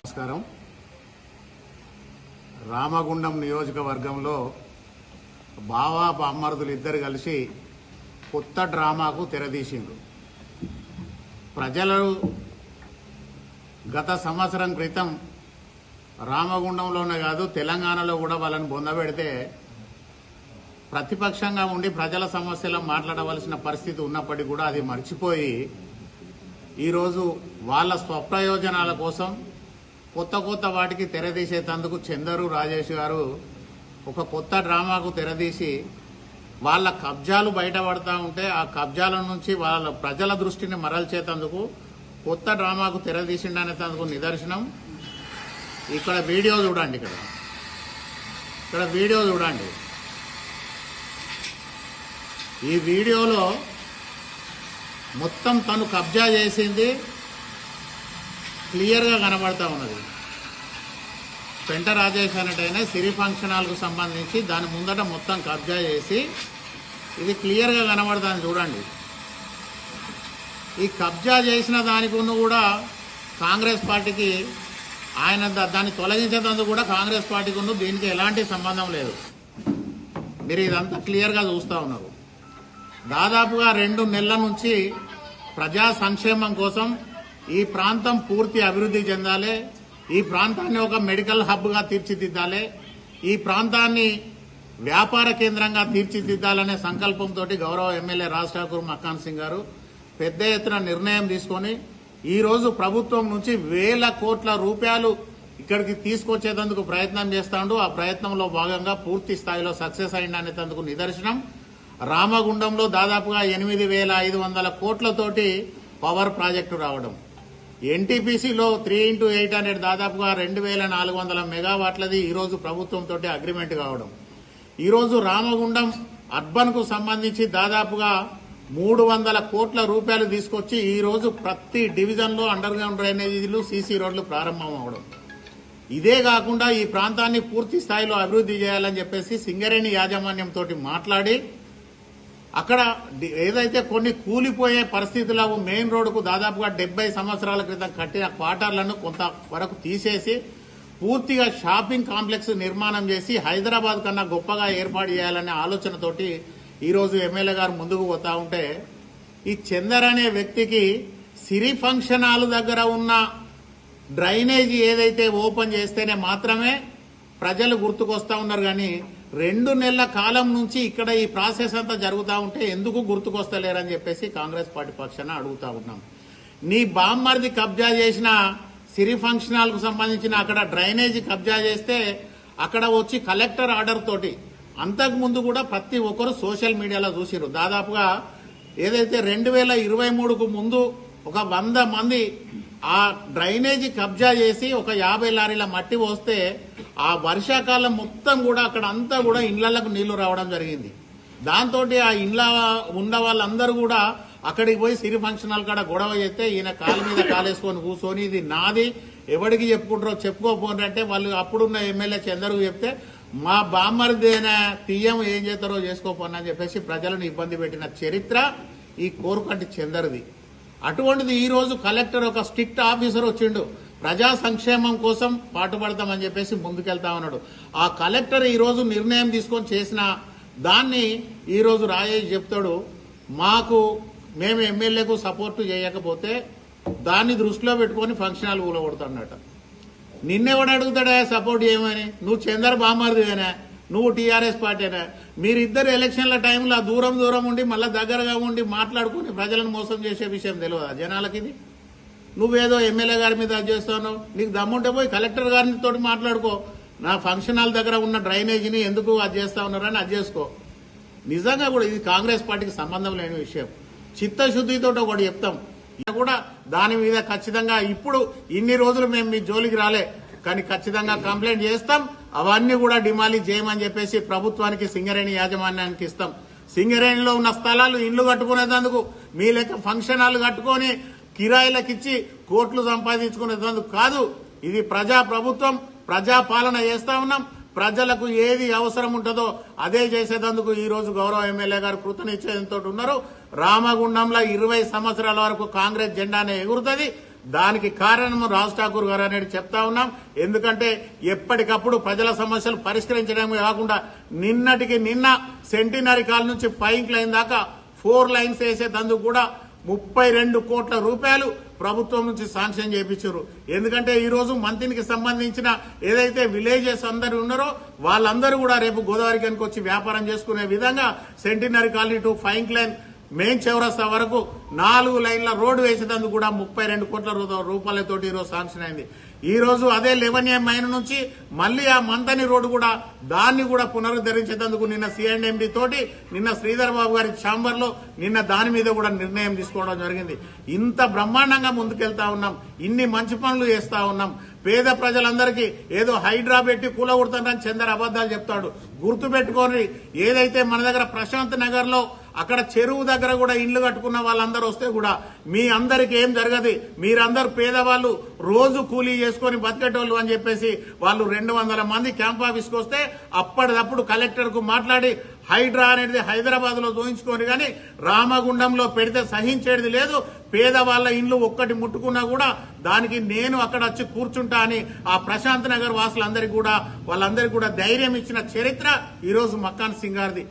నమస్కారం. రామగుండం నియోజకవర్గంలో బావా బామ్మరుదులు ఇద్దరు కలిసి కొత్త డ్రామాకు తెరదీసిండ్రు. ప్రజలు గత సంవత్సరం క్రితం రామగుండంలోనే కాదు తెలంగాణలో కూడా వాళ్ళని బొందబెడితే ప్రతిపక్షంగా ఉండి ప్రజల సమస్యలు మాట్లాడవలసిన పరిస్థితి ఉన్నప్పటికీ కూడా అది మర్చిపోయి ఈరోజు వాళ్ళ స్వప్రయోజనాల కోసం కొత్త కొత్త వాటికి తెరదీసేటందుకు చందరు రాజేష్ గారు ఒక కొత్త డ్రామాకు తెరదీసి వాళ్ళ కబ్జాలు బయటపడతా ఉంటే ఆ కబ్జాల నుంచి వాళ్ళ ప్రజల దృష్టిని మరల్చేతందుకు కొత్త డ్రామాకు తెరదీసిండనేటందుకు నిదర్శనం. ఇక్కడ వీడియో చూడండి ఇక్కడ. ఇక్కడ వీడియో చూడండి. ఈ వీడియోలో మొత్తం తను కబ్జా చేసింది క్లియర్గా కనబడతా ఉన్నది. పెంట రాజేష్ అనేటైనా సిరి ఫంక్షన్ హాల్కు సంబంధించి దాని ముందట మొత్తం కబ్జా చేసి ఇది క్లియర్గా కనబడతాను చూడండి. ఈ కబ్జా చేసిన దానికున్న కూడా కాంగ్రెస్ పార్టీకి ఆయన దాన్ని తొలగించేందుకు కూడా కాంగ్రెస్ పార్టీకి ఉన్న దీనికి ఎలాంటి సంబంధం లేదు. మీరు ఇదంతా క్లియర్గా చూస్తూ ఉన్నారు. దాదాపుగా రెండు నెలల నుంచి ప్రజా సంక్షేమం కోసం ఈ ప్రాంతం పూర్తి అభివృద్ధి చెందాలి. ఈ ప్రాంతాన్ని ఒక మెడికల్ హబ్గా తీర్చిదిద్దాలి. ఈ ప్రాంతాన్ని వ్యాపార కేంద్రంగా తీర్చిదిద్దాలనే సంకల్పంతో గౌరవ ఎమ్మెల్యే రాజ్ ఠాకూర్ మక్కాన్ సింగ్ గారు పెద్ద ఎత్తున నిర్ణయం తీసుకొని ఈరోజు ప్రభుత్వం నుంచి వేల కోట్ల రూపాయలు ఇక్కడికి తీసుకొచ్చేటందుకు ప్రయత్నం చేస్తాడు. ఆ ప్రయత్నంలో భాగంగా పూర్తి స్థాయిలో సక్సెస్ అయిందనేటందుకు నిదర్శనం. రామగుండంలో దాదాపుగా ఎనిమిది వేల ఐదు వందల కోట్లతోటి పవర్ ప్రాజెక్టు రావడం. ఎన్టీపీసీలో త్రీ ఇంటూ ఎయిట్ హండ్రెడ్ దాదాపుగా రెండు వేల నాలుగు వందల మెగావాట్లది ఈరోజు ప్రభుత్వంతో అగ్రిమెంట్ కావడం. ఈరోజు రామగుండం అర్బన్కు సంబంధించి దాదాపుగా మూడు వందల కోట్ల రూపాయలు తీసుకొచ్చి ఈరోజు ప్రతి డివిజన్లో అండర్ గ్రౌండ్ డ్రైనేజీలు సీసీ రోడ్లు ప్రారంభం అవడం. ఇదే కాకుండా ఈ ప్రాంతాన్ని పూర్తి స్థాయిలో అభివృద్ధి చేయాలని చెప్పేసి సింగరేణి యాజమాన్యంతో మాట్లాడి అక్కడ ఏదైతే కొన్ని కూలిపోయే పరిస్థితులు మెయిన్ రోడ్డుకు దాదాపుగా డెబ్బై సంవత్సరాల క్రితం కట్టిన క్వార్టర్లను కొంత వరకు తీసేసి పూర్తిగా షాపింగ్ కాంప్లెక్స్ నిర్మాణం చేసి హైదరాబాద్ కన్నా గొప్పగా ఏర్పాటు చేయాలనే ఆలోచనతోటి ఈరోజు ఎమ్మెల్యే గారు ముందుకు పోతా ఉంటే ఈ చందర్ అనే వ్యక్తికి సిరి ఫంక్షన్ హాల్ దగ్గర ఉన్న డ్రైనేజీ ఏదైతే ఓపెన్ చేస్తేనే మాత్రమే ప్రజలు గుర్తుకొస్తా ఉన్నారు. కానీ రెండు నెలల కాలం నుంచి ఇక్కడ ఈ ప్రాసెస్ అంతా జరుగుతూ ఉంటే ఎందుకు గుర్తుకొస్తలేరని చెప్పేసి కాంగ్రెస్ పార్టీ పక్షాన అడుగుతా ఉన్నాం. నీ బామ్మర్ది కబ్జా చేసిన సిరి ఫంక్షనాలకు సంబంధించిన అక్కడ డ్రైనేజీ కబ్జా చేస్తే అక్కడ వచ్చి కలెక్టర్ ఆర్డర్ తోటి అంతకు ముందు కూడా ప్రతి ఒక్కరు సోషల్ మీడియాలో చూసిరు దాదాపుగా ఏదైతే రెండు వేల ఇరవై మూడుకు ముందు ఒక వంద మంది ఆ డ్రైనేజీ కబ్జా చేసి ఒక యాభై లారీల మట్టి పోస్తే ఆ వర్షాకాలం మొత్తం కూడా అక్కడ అంతా కూడా ఇండ్లకు నీళ్ళు రావడం జరిగింది. దాంతో ఆ ఇండ్ల ఉన్న వాళ్ళందరూ కూడా అక్కడికి పోయి సిరి ఫంక్షన్ హాల్ కాడ గొడవ చేస్తే ఈయన కాలు మీద కాలేసుకొని కూర్చొని ఇది నాది ఎవరికి చెప్పుకుంటారో చెప్పుకోపోనంటే అంటే వాళ్ళు అప్పుడున్న ఎమ్మెల్యే చందరుకు చెప్తే మా బామ్మరిదేనా తీయం ఏం చేస్తారో చేసుకోపోనని చెప్పేసి ప్రజలను ఇబ్బంది పెట్టిన చరిత్ర ఈ కోరుకంటి చందరిది. అటువంటిది ఈ రోజు కలెక్టర్ ఒక స్ట్రిక్ట్ ఆఫీసర్ వచ్చిండు. ప్రజా సంక్షేమం కోసం పాటుపడతామని చెప్పేసి ముందుకెళ్తా ఉన్నాడు. ఆ కలెక్టర్ ఈరోజు నిర్ణయం తీసుకొని చేసిన దాన్ని ఈరోజు రాజేష్ చెప్తాడు. మాకు మేము ఎమ్మెల్యేకు సపోర్ట్ చేయకపోతే దాన్ని దృష్టిలో పెట్టుకొని ఫంక్షన్ హాల్ కూలగొడుతున్నట నిన్నెవడు అడుగుతాడా సపోర్ట్ చేయమని? నువ్వు చందర్ బామర్దివేనా నువ్వు టీఆర్ఎస్ పార్టీనా? మీరిద్దరు ఎలక్షన్ల టైంలో దూరం దూరం ఉండి మళ్ళీ దగ్గరగా ఉండి మాట్లాడుకుని ప్రజలను మోసం చేసే విషయం తెలియదా జనాలకి ఇది? నువ్వేదో ఎమ్మెల్యే గారి మీద అది చేస్తావు నీకు దమ్ముంటే పోయి కలెక్టర్ గారిని తోటి మాట్లాడుకో. నా ఫంక్షన్ హాల్ దగ్గర ఉన్న డ్రైనేజీని ఎందుకు అది చేస్తా ఉన్నారని అది చేసుకో. నిజంగా కూడా ఇది కాంగ్రెస్ పార్టీకి సంబంధం లేని విషయం. చిత్తశుద్ధితో ఒకటి చెప్తాం. ఇది కూడా దాని మీద ఖచ్చితంగా ఇప్పుడు ఇన్ని రోజులు మేము మీ జోలికి రాలే కానీ ఖచ్చితంగా కంప్లైంట్ చేస్తాం. అవన్నీ కూడా డిమాలిజ్ చేయమని చెప్పేసి ప్రభుత్వానికి సింగరేణి యాజమాన్యానికి ఇస్తాం. సింగరేణిలో ఉన్న స్థలాలు ఇల్లు కట్టుకునేందుకు మీ లెక్క ఫంక్షన్ హాల్ కట్టుకొని కిరాయిలకు ఇచ్చి కోట్లు సంపాదించుకునేందుకు కాదు. ఇది ప్రజా ప్రభుత్వం ప్రజా పాలన చేస్తా ఉన్నాం. ప్రజలకు ఏది అవసరం ఉంటుందో అదే చేసేటందుకు ఈ రోజు గౌరవ ఎమ్మెల్యే గారు కృతనిశ్చయంతో ఉన్నారు. రామగుండంలో ఇరవై సంవత్సరాల వరకు కాంగ్రెస్ జెండానే ఎగురుతుంది. దానికి కారణము రాజ్ ఠాకూర్ గారు అనేది చెప్తా ఉన్నాం. ఎందుకంటే ఎప్పటికప్పుడు ప్రజల సమస్యలు పరిష్కరించడమే కాకుండా నిన్నటికి నిన్న సెంటినరీ కాల్ నుంచి ఫైవ్ లైన్ దాకా ఫోర్ లైన్స్ వేసేటందుకు కూడా ముప్పై రెండు కోట్ల రూపాయలు ప్రభుత్వం నుంచి శాంక్షన్ చేయించారు. ఎందుకంటే ఈరోజు మంత్రికి సంబంధించిన ఏదైతే విలేజెస్ అందరు ఉన్నారో వాళ్ళందరూ కూడా రేపు గోదావరి కనుక వచ్చి వ్యాపారం చేసుకునే విధంగా centenary colony to five line main చౌరస్తా వరకు నాలుగు లైన్ల రోడ్డు వేసేందుకు కూడా ముప్పై రెండు కోట్ల రూపాయలతోటి ఈరోజు శాంక్షన్ అయింది. ఈ రోజు అదే లెవెన్ ఏ మైన్ నుంచి మళ్ళీ ఆ మంతని రోడ్డు కూడా దాన్ని కూడా పునరుద్ధరించేందుకు నిన్న సిఎండ్ఎండి తోటి నిన్న శ్రీధర్ బాబు గారి ఛాంబర్లో నిన్న దాని మీద కూడా నిర్ణయం తీసుకోవడం జరిగింది. ఇంత బ్రహ్మాండంగా ముందుకెళ్తా ఉన్నాం. ఇన్ని మంచి పనులు చేస్తా ఉన్నాం. పేద ప్రజలందరికీ ఏదో హైడ్రా పెట్టి కూలగొడుతానని చందర్ అబద్దాలు చెప్తాడు. గుర్తు పెట్టుకొని ఏదైతే మన దగ్గర ప్రశాంత్ నగర్లో అక్కడ చెరువు దగ్గర కూడా ఇండ్లు కట్టుకున్న వాళ్ళందరూ వస్తే కూడా మీ అందరికి ఏం జరగదు. మీరందరూ పేదవాళ్ళు రోజు కూలీ చేసుకొని బతికేటోళ్ళు అని చెప్పేసి వాళ్ళు రెండు వందల మంది క్యాంప్ ఆఫీస్కి వస్తే అప్పటిదప్పుడు కలెక్టర్కు మాట్లాడి హైడ్రా అనేది హైదరాబాద్లో దోయించుకొని కానీ రామగుండంలో పెడితే సహించేది లేదు. పేదవాళ్ళ ఇండ్లు ఒక్కటి ముట్టుకున్నా కూడా దానికి నేను అక్కడ వచ్చి కూర్చుంటా అని ఆ ప్రశాంత్ నగర్ వాసులందరికీ కూడా వాళ్ళందరికీ కూడా ధైర్యం ఇచ్చిన చరిత్ర ఈరోజు మక్కాన్ సింగ్ గారిది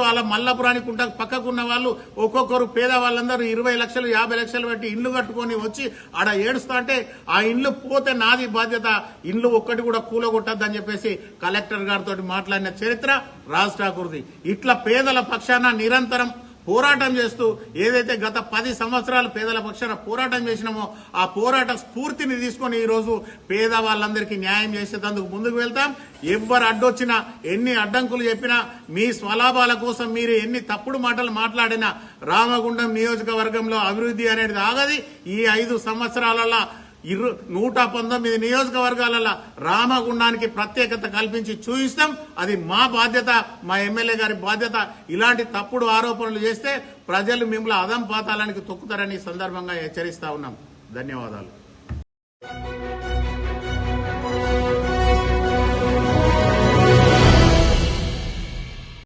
వాళ్ళ మల్లపురానికి ఉంట పక్కకున్న వాళ్ళు ఒక్కొక్కరు పేదవాళ్ళందరూ ఇరవై లక్షలు యాభై లక్షలు పెట్టి ఇల్లు కట్టుకొని వచ్చి ఆడ ఏడుస్తా అంటే ఆ ఇల్లు పోతే నాది బాధ్యత ఇల్లు ఒక్కటి కూడా కూలగొట్టద్దని చెప్పేసి కలెక్టర్ గారితో మాట్లాడిన చరిత్ర రాజ్ ఠాకూర్ది. ఇట్లా పేదల పక్షాన నిరంతరం పోరాటం చేస్తూ ఏదైతే గత పది సంవత్సరాలు పేదల పక్షాన పోరాటం చేసినామో ఆ పోరాట స్ఫూర్తిని తీసుకొని ఈరోజు పేద వాళ్ళందరికీ న్యాయం చేసేటందుకు ముందుకు వెళ్తాం. ఎవ్వరు అడ్డొచ్చినా ఎన్ని అడ్డంకులు చెప్పినా మీ స్వలాభాల కోసం మీరు ఎన్ని తప్పుడు మాటలు మాట్లాడినా రామగుండం నియోజకవర్గంలో అభివృద్ధి అనేది ఆగది. ఈ ఐదు సంవత్సరాలలో ఇరు నూట పంతొమ్మిది నియోజకవర్గాలలో రామగుండానికి ప్రత్యేకత కల్పించి చూయిస్తాం. అది మా బాధ్యత మా ఎమ్మెల్యే గారి బాధ్యత. ఇలాంటి తప్పుడు ఆరోపణలు చేస్తే ప్రజలు మిమ్మల్ని అదం పాతాలానికి తొక్కుతారని సందర్భంగా హెచ్చరిస్తా ఉన్నాం. ధన్యవాదాలు.